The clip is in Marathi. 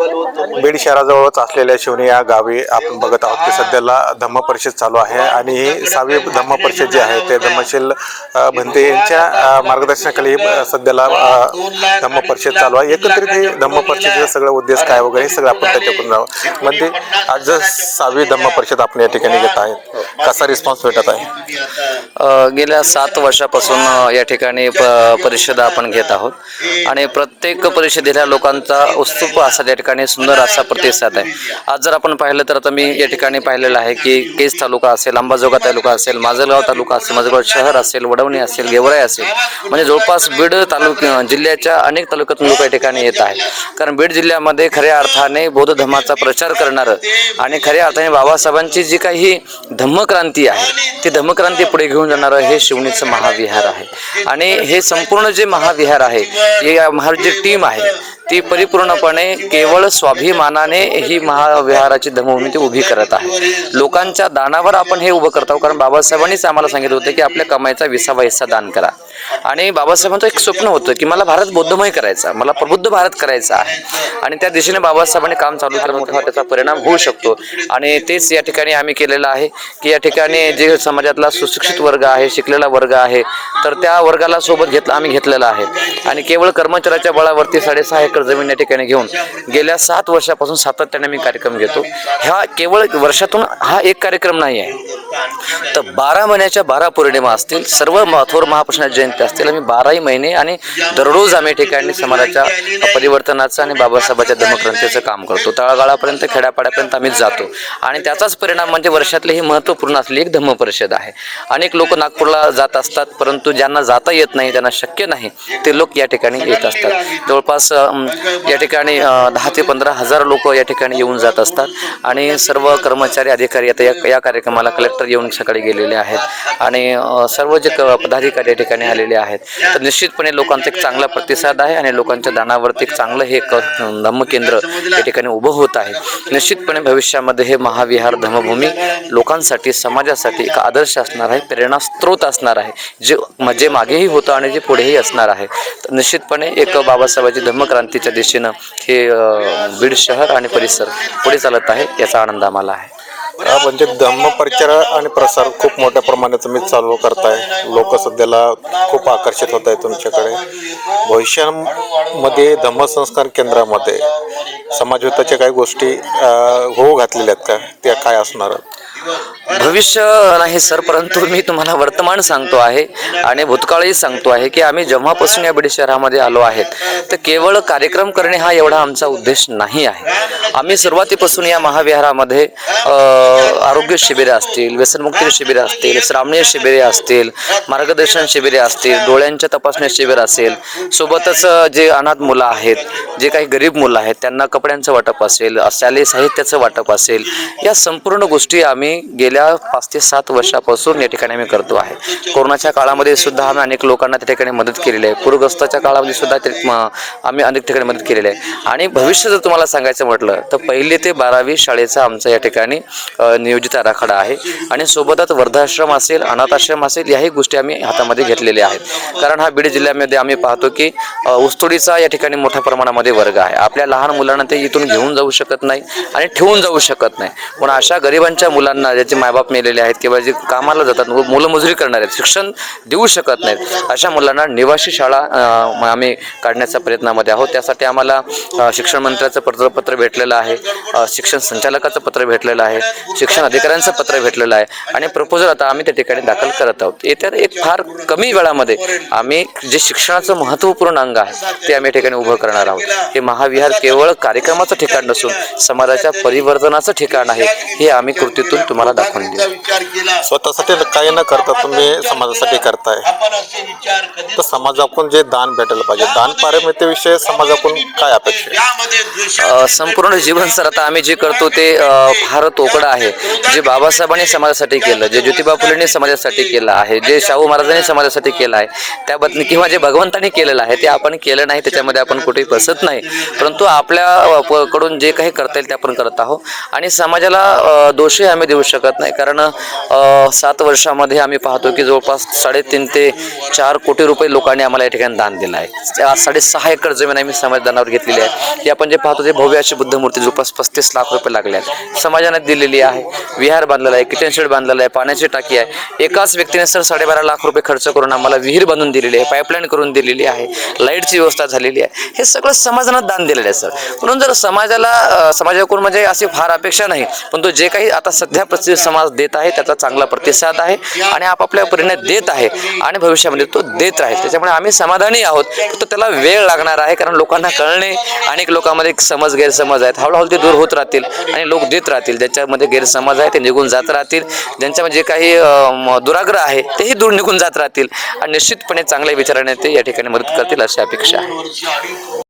बीड शहराजवळच असलेल्या शिवणी या गावी आपण बघत आहोत की सध्याला धम्म परिषद चालू आहे आणि ही सहावी धम्म परिषद जी आहे ते धम्मशील भंते यांच्या मार्गदर्शनाखाली सध्याला धम्म परिषद चालू आहे. एकत्रित हे धम्म परिषदेचा सगळं उद्देश काय वगैरे हे सगळं आपण त्याच्याकडून जाऊ. म्हणजे आज सहावी धम्म परिषद आपण या ठिकाणी घेत आहेत कसा रिस्पॉन्स भेटत आहे? गेल्या सात वर्षापासून या ठिकाणी प परिषदा आपण घेत आहोत. आणि प्रत्येक परिषदेला लोकांचा उत्सुक असा या ठिकाणी. सुंदर असा प्रतिसाद आहे. आज जर आपण पाहिलं तर आता मी या ठिकाणी पाहिलेलं आहे की केज तालुका असेल अंबाजोगा तालुका असेल माजलगाव तालुका असेल माझगाव शहर असेल वडवणी असेल गेवराई असेल म्हणजे जवळपास बीड तालुक्या जिल्ह्याच्या अनेक तालुक्यातून लोक या ठिकाणी येत आहेत. कारण बीड जिल्ह्यामध्ये खऱ्या अर्थाने बौद्ध धर्माचा प्रचार करणारं आणि खऱ्या अर्थाने बाबासाहेबांची जी काही धम्मक्रांती आहे ती धम्मक्रांती पुढे घेऊन जाणारं हे शिवणीचं महाविहार आहे. आणि हे संपूर्ण जे महाविहार आहे हे या जी टीम आहे ती परिपूर्णपणे केवळ स्वाभिमानाने ही महाविहाराची धर्मभूमी ती उभी करत आहे. लोकांच्या दानावर आपण हे उभं करतो कारण बाबासाहेबांनीच आम्हाला सांगितलं होतं की आपल्या कमाईचा विसावा हिस्सा दान करा. आणि बाबासाहेबांचं एक स्वप्न होतं की मला भारत बौद्धमय करायचा मला प्रबुद्ध भारत करायचा आहे. आणि त्या दिशेने बाबासाहेबांनी काम चालू केलं मोठा त्याचा परिणाम होऊ शकतो. आणि तेच या ठिकाणी आम्ही केलेलं आहे की या ठिकाणी जे समाजातला सुशिक्षित वर्ग आहे शिकलेला वर्ग आहे तर त्या वर्गाला सोबत घेतलं आम्ही घेतलेला आहे. आणि केवळ कर्मचाऱ्याच्या बळावरती साडेसहा एकर जमीन या ठिकाणी घेऊन गेल्या सात वर्षापासून सातत्याने मी कार्यक्रम घेतो. ह्या केवळ वर्षातून हा एक कार्यक्रम नाही आहे. तर बारा महिन्याच्या बारा पौर्णिमा असतील सर्व म- थोर महापुरुषांच्या जयंती असतील. आम्ही बाराही महिने आणि दररोज आम्ही या ठिकाणी समाजाच्या परिवर्तनाचं आणि बाबासाहेबाच्या धर्मक्रांतीचं काम करतो. तळागाळापर्यंत खेड्यापाड्यापर्यंत आम्ही जातो. आणि त्याचाच परिणाम म्हणजे वर्षातली ही महत्त्वपूर्ण असलेली एक धम्म परिषद आहे. अनेक लोक नागपूरला जात असतात परंतु ज्यांना जाता येत नाही ज्यांना शक्य नाही ते लोक या ठिकाणी येत असतात. जवळपास या ठिकाणी दहा ते पंधरा हजार लोक या ठिकाणी येऊन जात असतात. आणि सर्व कर्मचारी अधिकारी आता या या कार्यक्रमाला कलेक्टर येऊन सकाळी गेलेले आहेत. आणि सर्व जे पदाधिकारी या ठिकाणी आले आलेले आहेत. तर निश्चितपणे लोकांचा एक चांगला प्रतिसाद आहे आणि लोकांच्या दानावरती एक चांगलं हे धम्मकेंद्र या ठिकाणी उभं होत आहे. निश्चितपणे भविष्यामध्ये हे महाविहार धम्मभूमी लोकांसाठी समाजासाठी एक आदर्श असणार आहे प्रेरणा स्रोत असणार आहे. जे जे मागेही होतं आणि जे पुढेही असणार आहे. तर निश्चितपणे एक बाबासाहेबांची धर्मक्रांतीच्या दिशेनं हे बीड शहर आणि परिसर पुढे चालत आहे याचा आनंद आम्हाला आहे. म्हणजे धम्म प्रचार आणि प्रसार खूप मोठ्या प्रमाणात तुम्ही चालू करताय. लोक सध्याला खूप आकर्षित होत आहे तुमच्याकडे. भविष्यामध्ये धम्मसंस्कार केंद्रामध्ये समाजहिताच्या काही गोष्टी होऊ घातलेल्या आहेत का? त्या काय असणार? भविष्य नाही सर परंतु मी तुम्हाला वर्तमान सांगतो आहे आणि भूतकाळही सांगतो आहे की आम्ही जेव्हापासून या बीड शहरामध्ये आलो आहेत तर केवळ कार्यक्रम करणे हा एवढा आमचा उद्देश नाही आहे. आम्ही सुरुवातीपासून या महाविहारामध्ये आरोग्य शिबिरे असतील व्यसनमुक्ती शिबिरे असतील श्रामणीय शिबिरे असतील मार्गदर्शन शिबिरे असतील डोळ्यांच्या तपासणी शिबिर असेल सोबतच जे अनाथ मुलं आहेत जे काही गरीब मुलं आहेत त्यांना कपड्यांचं वाटप असेल शालेय साहित्याचं वाटप असेल या संपूर्ण गोष्टी आम्ही गेल्या पाच ते सात वर्षापासून या ठिकाणी आम्ही करतो आहे. कोरोनाच्या काळामध्ये सुद्धा आम्ही अनेक लोकांना त्या ठिकाणी मदत केलेली आहे. पूरग्रस्ताच्या काळामध्ये सुद्धा ते आम्ही अनेक ठिकाणी मदत केलेली आहे. आणि भविष्य जर तुम्हाला सांगायचं म्हटलं तर पहिली ते बारावी शाळेचा आमचा या ठिकाणी नियोजित आराखडा आहे. आणि सोबतच वृद्धाश्रम असेल अनाथाश्रम असेल याही गोष्टी आम्ही हातामध्ये घेतलेल्या आहेत. कारण हा बीड जिल्ह्यामध्ये आम्ही पाहतो की उस्तोडीचा या ठिकाणी मोठ्या प्रमाणामध्ये वर्ग आहे. आपल्या लहान मुलांना ते इथून घेऊन जाऊ शकत नाही आणि ठेवून जाऊ शकत नाही. पण अशा गरिबांच्या मुलांना ज्याचे मायबाप मेलेले आहेत किंवा जे कामाला जातात मु- मुलं मजुरी करणार आहेत शिक्षण देऊ शकत नाहीत. अशा मुलांना निवासी शाळा आम्ही काढण्याच्या प्रयत्नामध्ये आहोत. त्यासाठी आम्हाला शिक्षण मंत्र्याचं पत्र पत्र भेटलेलं आहे शिक्षण संचालकाचं पत्र भेटलेलं आहे शिक्षण अधिकाऱ्यांचं पत्र भेटलेलं आहे आणि प्रपोजल आता आम्ही त्या ठिकाणी दाखल करत आहोत. येत्या एक फार कमी वेळामध्ये आम्ही जे शिक्षणाचं महत्त्वपूर्ण अंग आहे ते आम्ही या ठिकाणी उभं करणार आहोत. हे महाविहार केवळ कार्यक्रमाचं ठिकाण नसून समाजाच्या परिवर्तनाचं ठिकाण आहे. हे आम्ही कृतीतून तुम्हाला दाखवून देऊ स्वतःसाठी काही न करता तुम्ही समाजासाठी करताय. तर समाजाकडून जे दान भेटायला पाहिजे. दान पारमितेविषयी समाजाकडून काय अपेक्षा संपूर्ण जीवन सर आता आम्ही जे करतो ते फार तोकडं आहे. जे बाबासाहेबांनी समाजासाठी केलं जे ज्योतिबा फुलेंनी समाजासाठी केलं आहे जे शाहू महाराजांनी समाजासाठी केलं आहे त्याबद्दल किंवा जे भगवंतांनी केलेलं आहे ते आपण केलं नाही त्याच्यामध्ये आपण कुठेही बसत नाही. परंतु आपल्या अ, प- कडून जे काही करता येईल ते आपण करत आहोत. आणि समाजाला दोषही आम्ही देऊ येऊ शकत नाही. कारण सात वर्षामध्ये आम्ही पाहतो की जवळपास साडेतीन ते चार कोटी रुपये लोकांनी आम्हाला या ठिकाणी दान दिलं आहे. साडेसहा एकर जमीन आम्ही समाजदानावर घेतलेली आहे. की आपण जे पाहतो ते भव्य अशी बुद्धमूर्ती जवळपास पस्तीस लाख रुपये लागले आहेत. समाजाने दिलेली आहे. विहार बांधलेला आहे किचन शेड बांधलेला आहे पाण्याची टाकी आहे. एकाच व्यक्तीने सर साडेबारा लाख रुपये खर्च करून आम्हाला विहीर बांधून दिलेली आहे पाईपलाईन करून दिलेली आहे लाईटची व्यवस्था झालेली आहे. हे सगळं समाजानं दान दिलेलं आहे सर. म्हणून जर समाजाला समाजाकडून म्हणजे अशी फार अपेक्षा नाही पण तो जे काही आता सध्या परिस्थिती समाज देत आहे त्याचा चांगला प्रतिसाद आहे आणि आपापल्या परीने देत आहे आणि भविष्यामध्ये तो देत राहील. त्याच्यामुळे आम्ही समाधानी आहोत. फक्त त्याला वेळ लागणार आहे कारण लोकांना कळणे अनेक लोकांमध्ये एक समज गैरसमज आहेत. हळूहळू ते दूर होत राहतील आणि लोक देत राहतील. ज्यांच्यामध्ये गैरसमज आहे ते निघून जात राहतील. ज्यांच्यामध्ये जे काही दुराग्रह आहे तेही दूर निघून जात राहतील. आणि निश्चितपणे चांगल्या विचाराने ते या ठिकाणी मदत करतील अशी अपेक्षा आहे.